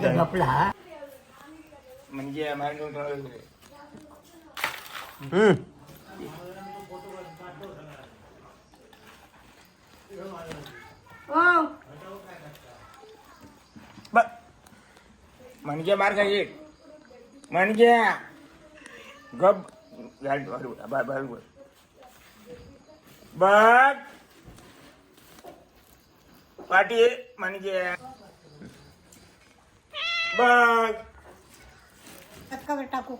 काय म्हणजे. ओ. ब- म्हणजे मार खायचे म्हणजे गप. घाल बरोबर ब- बरोबर बघ. पाठी म्हणजे बघ टाकू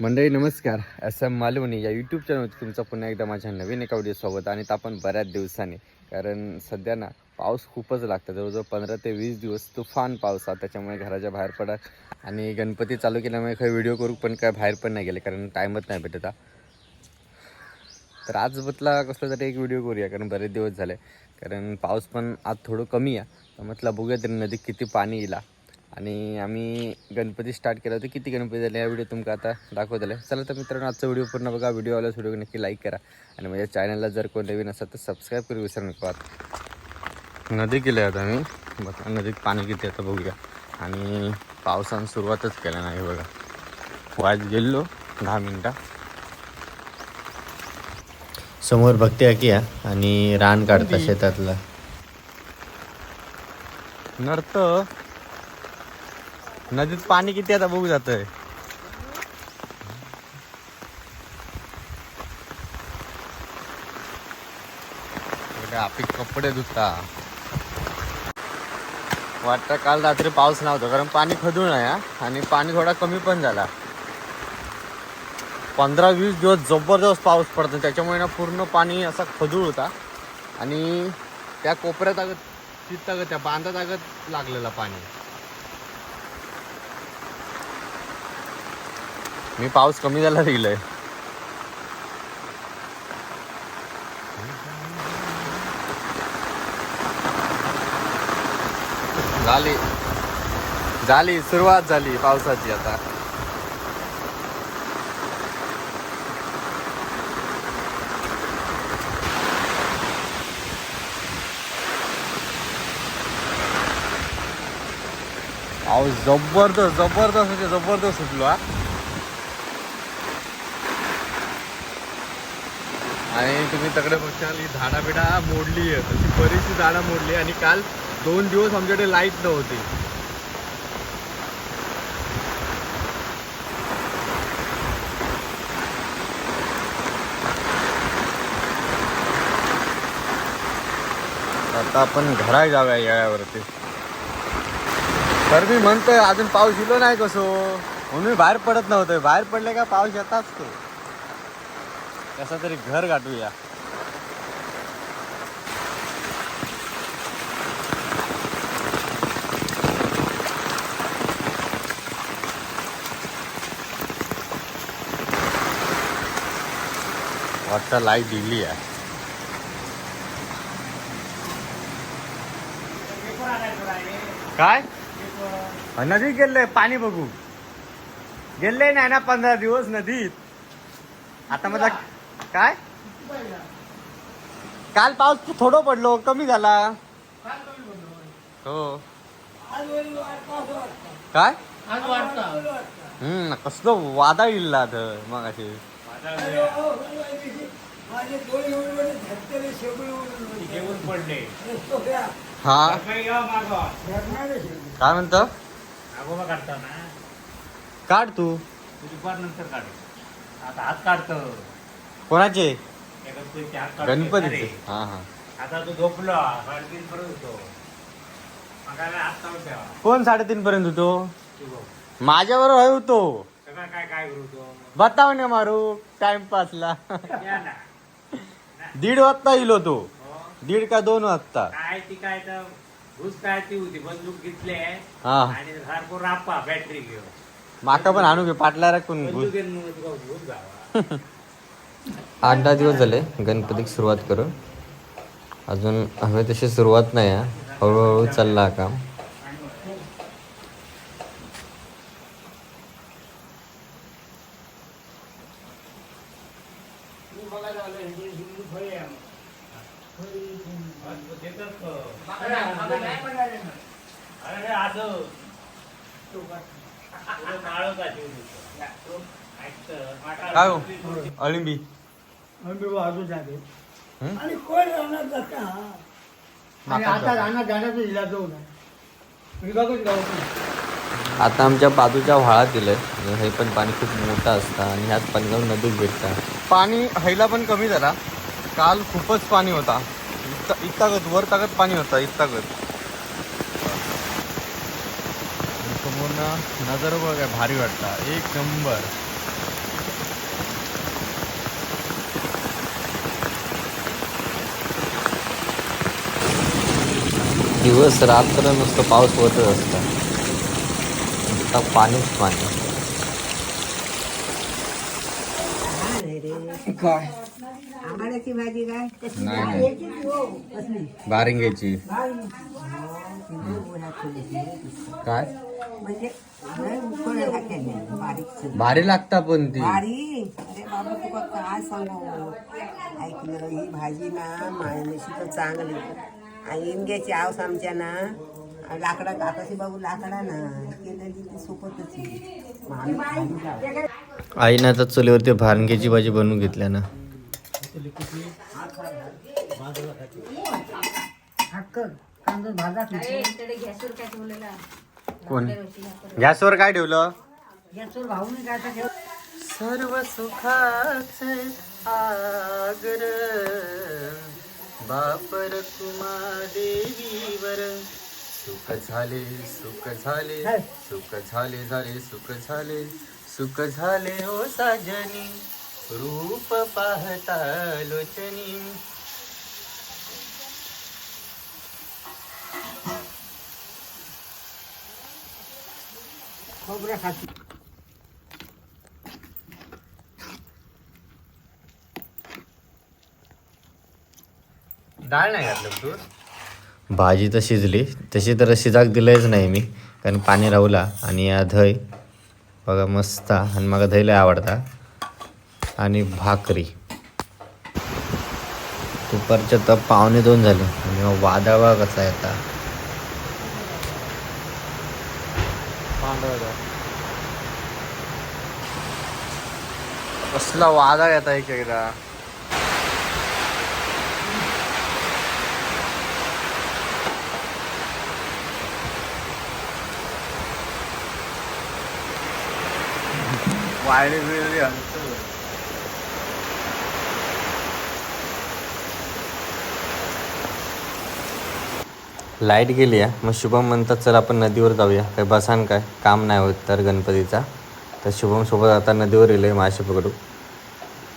मंडळी नमस्कार. एस एम मालवणी या यूट्यूब चॅनलवरती तुमचं पुन्हा एकदा माझ्या नवीन एका व्हिडिओ सोबत आणि आपण बऱ्याच दिवसांनी. कारण सध्या ना पाऊस खूपच लागतो. जवळजवळ पंधरा ते वीस दिवस तुफान पाऊस आहे. त्याच्यामुळे घराच्या बाहेर पडा आणि गणपती चालू केल्यामुळे काही व्हिडिओ करू पण काय बाहेर पण नाही गेले. कारण टाईमच नाही भेटत. तर आज बतला कसला तरी एक व्हिडिओ करूया कारण बरेच दिवस झाले. कारण पाऊस पण आज थोडं कमी आहे. म्हटलं बघूया तरी नदीत किती पाणी येईल. आणि आम्ही गणपती स्टार्ट केला होता. किती गणपती झाले या व्हिडिओ तुमका आता दाखवतले. चला तर मित्रांनो आजचा व्हिडिओ पूर्ण बघा. व्हिडिओ आला व्हिडिओ नक्की लाईक करा. आणि माझ्या चॅनलला जर कोण नवीन असेल तर सबस्क्राईब करू. विसरू नका. नदी गेले आता मी बघा नदीत पाणी किती आता बघूया. आणि पावसानं सुरुवातच केला नाही बघा. वाज गेलो दहा मिनटं. समोर बघते की आणि रान काढता शेतातलं. नर्त नदीत पाणी किती आता बघू जात आपली कपडे धुता. वाटतं काल रात्री पाऊस नव्हता कारण पाणी खदूळ नाही हा. आणि पाणी थोडा कमी पण झाला. पंधरा वीस दिवस जबरदस्त पाऊस पडतो त्याच्यामुळे ना पूर्ण पाणी असा खदूळ होता. आणि त्या कोपऱ्यात अगत तिथं अगत त्या बांधात अगत लागलेलं पाणी. मी पाऊस कमी झाला गेलोय झाली. झाली सुरुवात झाली पावसाची आता. अहो जबरदस्त जबरदस्त म्हणजे जबरदस्त सुटलो हा. आणि तुम्ही तकडे बघशाल ही झाडा बिडा मोडली आहे. तशी बरीचशी झाडं मोडली आणि काल दोन दिवस आमच्याकडे लाइट नव्हती. आता आपण घरा जाऊया यावरती. तर मी म्हणतोय अजून पाऊस इलो नाही कसो? म्हणून मी बाहेर पडत नव्हतोय. बाहेर पडले का पाऊस येताच तो. कसा तरी घर गाठूया. वाटतं लाइट दिली आहे. काय? नदीत गेले पाणी बघू गेले नाही ना पंधरा दिवस नदीत. आता माझा काय? काल पाऊस थोडं पडलो कमी झाला. हो. काय? हम्म कसलं वादळ इल्ला मग असे हा. काय म्हणतो? आगोबा काढताना काढ तू. दुपार नंतर काढ आता हात काढतो. कोणाचे? त्या गणपतीचे हात काढतो. गणपतीचे. अरे, हा हा. आता तू झोपला. साडेतीन पर्यंत होतो. हात काढून ठेवा. कोण साडेतीन पर्यंत होतो? तू बघ. माझ्याबरोबर होतो. सगळं काय काय करू तो? बताव ने मारू टाइमपासला या ना. दीड वाजता येईल तो हो. दीड का दोन वाजता. काय ती काय तर घुस काय ती होती बंदूक घेतले हा. आणि सारखं रापा बॅटरी घेऊन. माका पण आणू घे पाटला राखून बंदूक घेऊन तुका घुस जावा आठ दहा दिवस झाले गणपतीक सुरुवात करून. अजून हवे तशी सुरुवात नाही हा. हळूहळू चालला हा काम. तुला माळव का काय हो? अळिंबी आम्ही वाजू जागे. हं? आणि कोण राहणार जाता आणि आता राहणार जाण्याचा इलाज होऊ नये. गावात आता आमच्या बाजूच्या व्हाळात दिलंय हे पण पाणी खूप मोठं असतं आणि ह्यात पाणी जाऊन नदीत भेटतं. पाणी हैला पण कमी झाला काल खूपच पाणी होता. इतका इतकागत वर तागत पाणी होता इतकागत समोरनं नजर बघा भारी वाटता. एक नंबर. दिवस रात्र नुसतं पाऊस होतच असतं. नुसतं पाणीच पाणी. काय? भाजी काय? नाही नाही. बारिंगेची काय? म्हणजे लय बारीक भारी लागता पण ती. भारी. अरे बाबा तुका काय सांगू? ऐकलं ही भाजी ना मायनशी तर चांगली आणि इनग्याची आऊस आमच्या ना. लाकडा आताशी बाबू लाकडा ना. केलेली ती सोपतच आहे. मग आम्ही भाजी लावतो. आईनं आता चुलीवरती भारंगेची भाजी बनवून घेतल्या ना. हक्क कांदा भाजा कोण? गॅसवर काय ठेवलं? गॅसवर भाऊ मी काय ठेव सर्व सुखाचे आगर बापर कुमा देवीवर सुख झाले सुख झाले सुख झाले झाले सुख झाले सुख झाले हो साजनी. रूप पाहता लोचनी. खाती. डाळ नाही घातलं तू? भाजी तर शिजली. तशी तर शिजाक दिलंच नाही मी. कारण पाणी राहुला आणि या धय बघा मस्त. आणि मला दही लय आवडता. आणि भाकरी. दुपारच्या तर पावणे दोन झाले. आणि वादळ कसा येता कसला वादळ येता एक एकदा वायरी बिळरी लाइट गेली आहे. मग शुभम म्हणतात चल आपण नदीवर जाऊया. काही बसान काय? काम नाही होत तर गणपतीचा. तर शुभम सोबत आता नदीवर येईल मासे पकडू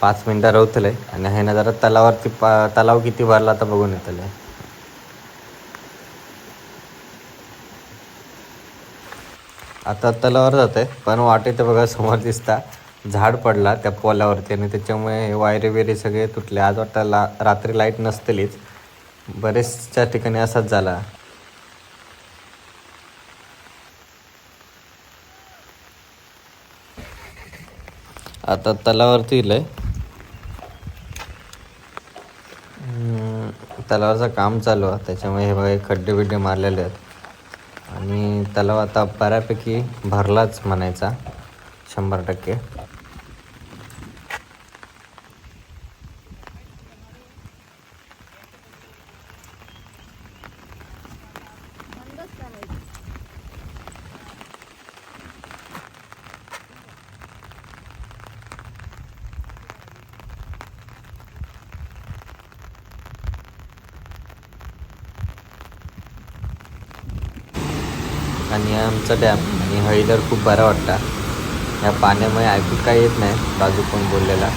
पाच मिनटं रवतलं आणि हे ना जरा तलावावरती पा तलाव किती भरला आता बघून येतलं. आता तलावावर जात आहे पण वाटेत बघा समोर दिसता. झाड पडला त्या पोलावरती आणि त्याच्यामुळे वायरे बिरे सगळे तुटले. आज वाटतं ला रात्री लाइट नसतलीच. बरेचच्या ठिकाणी असाच झाला. आता तलावावरती येईल तलावाचं काम चालू आहे. त्याच्यामुळे हे बघा खड्डे बिड्डे मारलेले आहेत. आणि तलाव आता बऱ्यापैकी भरलाच म्हणायचा शंभर टक्के. आणि आमचा डॅम आणि हळीदर खूप बरा वाटता या पाण्यामुळे ऐकू काय येत नाही बाजू कोण बोललेला.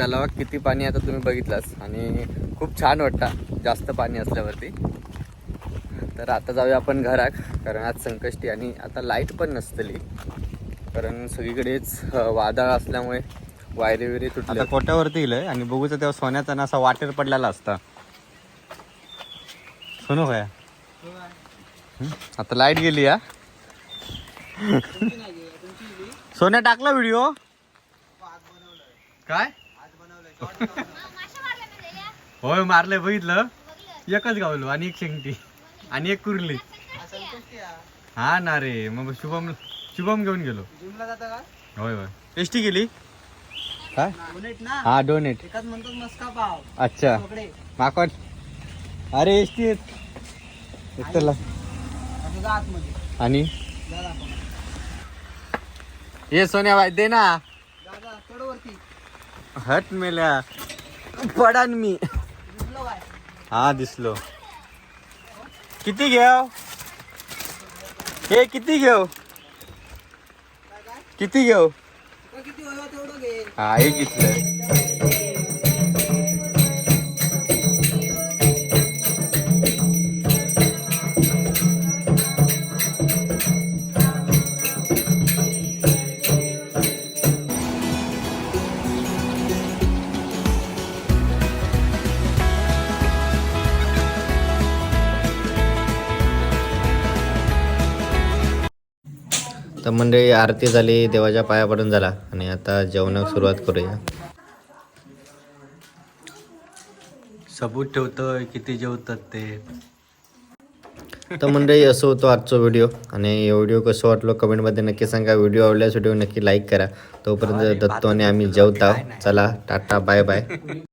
तलावात किती पाणी आता तुम्ही बघितलंच आणि खूप छान वाटतं जास्त पाणी असल्यावरती. तर आता जाऊया आपण घरात कारण आज संकष्टी आणि आता लाइट पण नसतली. कारण सगळीकडेच वादळ असल्यामुळे वायरे विरे तुटले आता कोट्यावरती गेलंय आणि बघूचं तेव्हा सोन्याचा ना असा वाटेर पडलेला असता. सोनू काय आता लाइट गेली या सोन्या टाकला व्हिडिओ काय? होय मारलंय बघितलं? एकच गावलो आणि एक शेंगटी आणि एक कुरली. हा ना रे मग शुभम शुभम घेऊन गेलो. होय होय. एसटी गेली काय? हा डोनेट. अच्छा. माकड. अरे एसटी आणि? ये सोन्या बाई दे ना. हट मेल्या. पडान मी. हा दिसलो. किती घेव? हे किती घेऊ किती घेऊ हा एक घेतलं तर मंडळी आरती झाली देवाच्या पाया पडून झाला आणि आता जेवणाक सुरुवात करूया. सबूत ठेवतोय किती जेवतात ते. तर मंडळी असं होतो आजचा व्हिडिओ. आणि हे व्हिडिओ कसं वाटलो कमेंटमध्ये नक्की सांगा. व्हिडिओ आवडल्यास व्हिडिओ नक्की लाईक करा. तोपर्यंत दत्तो आणि आम्ही जेवता चला टाटा बाय बाय.